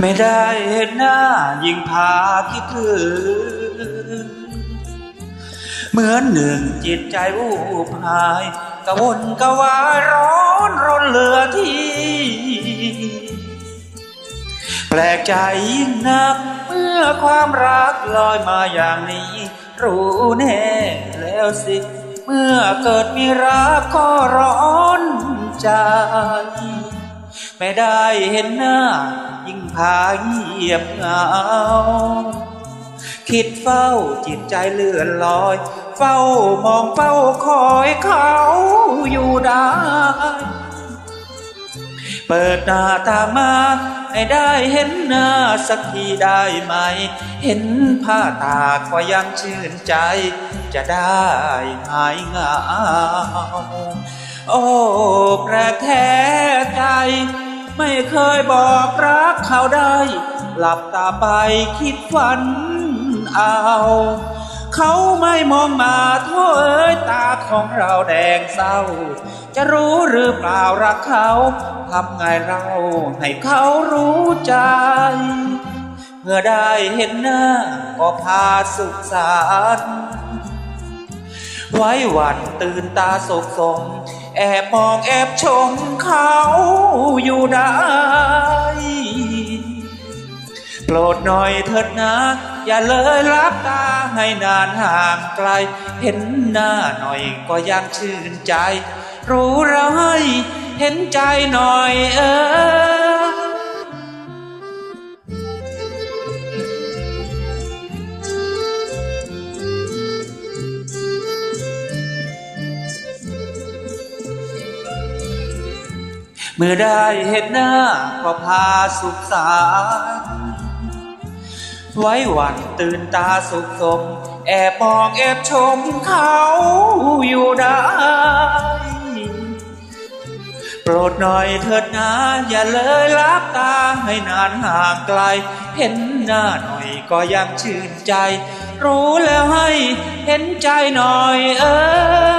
ไม่ได้เห็นหน้ายิ่งพาคิดถึงเหมือนหนึ่งจิตใจวูบหายกระวนกระวายร้อนรนเหลือที่ แปลกใจยิ่งนัก เมื่อความรักลอยมาอย่างนี้ รู้แน่แล้วสิ เมื่อเกิดมีรักก็ร้อนใจ ไม่ได้เห็นหน้า ยิ่งพาเงียบเหงา คิดเฝ้าจิตใจเลื่อนลอย เฝ้ามองเฝ้าคอยเขาอยู่ได้ เปิดหน้าตามาให้ได้เห็นหน้าสักทีได้ไหม เห็นผ้าตาก็ยังชื่นใจ จะได้หายเหงาโอ้แปลกแท้ใจ ไม่เคยบอกรักเขาได้ หลับตาไปคิดฝันเอา เขาไม่มองมาโทษเอ้ยตาของเราแดงเศร้า จะรู้หรือเปล่ารักเขาทำไงเราให้เขารู้ใจ เมื่อได้เห็นหน้าก็พาสุขสารไว้หวันตื่นตาสกสม แอบมองแอบชมเขาอยู่ได้ โปรดหน่อยเถิดนะ อย่าเลยรับตาให้นานห่างไกล เห็นหน้าหน่อยก็ยังชื่นใจ รู้เราให้เห็นใจหน่อยเออ เมื่อได้เห็นหน้าก็พาสุขสารไว้หวันตื่นตาสุขสม แอบมองแอบชมเขาอยู่ได้โปรดหน่อยเถิดนะอย่าเลยลับตาให้นานห่างไกล เห็นหน้าหน่อยก็ยังชื่นใจ รู้แล้วให้เห็นใจหน่อยเออ